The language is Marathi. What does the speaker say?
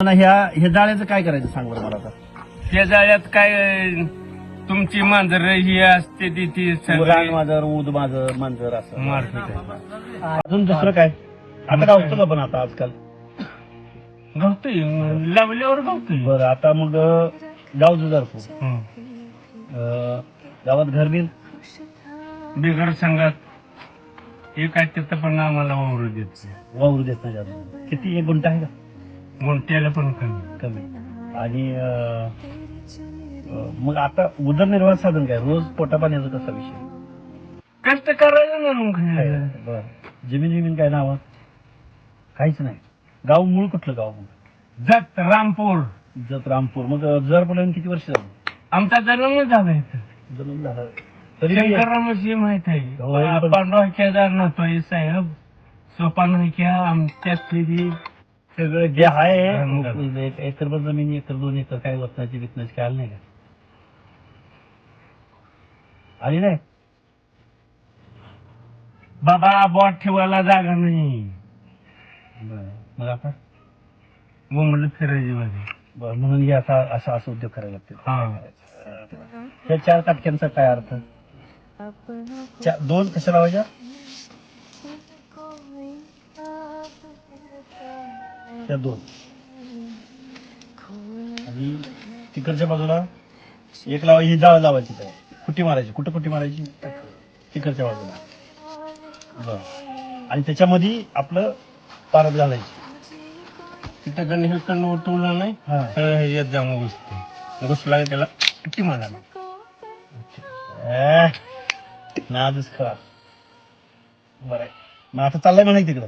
ह्या हे जाळ्याचं काय करायचं सांग बरं मला आता. त्या जाळ्यात काय तुमची मांजर ही असते ती ती रान मांजर ऊद मांजर मांजर असं. मारते. अजून दुसरं काय? आता गावतो का पण आता आजकाल? गवतोय लावल्यावर गवतोय बरं आता मग गाव जुजारपू हं. गावात घर बिल बिघड संघात. हे काय तिथं पण आम्हाला वावरू देत नाही. वावरू देत नाही किती एक गुंठ आहे का? गुंट्याला पण कमी. कमी. आणि अं, अं, मग आता उदरनिर्वाह साधन काय? रोज पोटा पाण्याचा कसा विषय? कष्ट करायचं ना मग. बर. जमीन जमीन काय नाव? काहीच नाही. गाव मूळ कुठलं गाव मग? जत रामपूर. जत रामपूर. मग जुजारपूरला येऊन किती वर्ष झाली? आमचा जन्म झाला इथं. जन्म झाला. तरी माहीत हो, आहे पण- केदारनाथ साहेब. सोपान आमच्यातली जी सगळं जे आहे हं. एक एकरभर जमीन एकर दोन एकर काय वचनाची विकण्याची काय आलं नाही का? आली नाही? बाबा बॉट ठेवायला जागा नाही. मग आता? बोंबल फिरायची माझी. बरं म्हणून हे असा असा असं उद्योग करायला लागते हा. त्या चार काटक्यांचा काय अर्थ? दोन कशा लावायच्या? त्या दोन. आणि तिकडच्या बाजूला एक लावा ही जाळ लावायची काय कुट्टी मारायची? कुठं कुट्टी मारायची? तिकडच्या बाजूला. बरं. आणि त्याच्यामध्ये आपलं पारद घालायची तिथं हे कण उठवलं नाही? हा. तर ह्याच्यात जाऊन घुसते. घुसला त्याला. मला ए, नादच खरा बरं. मग आता चाललंय म्हणा तिकडं.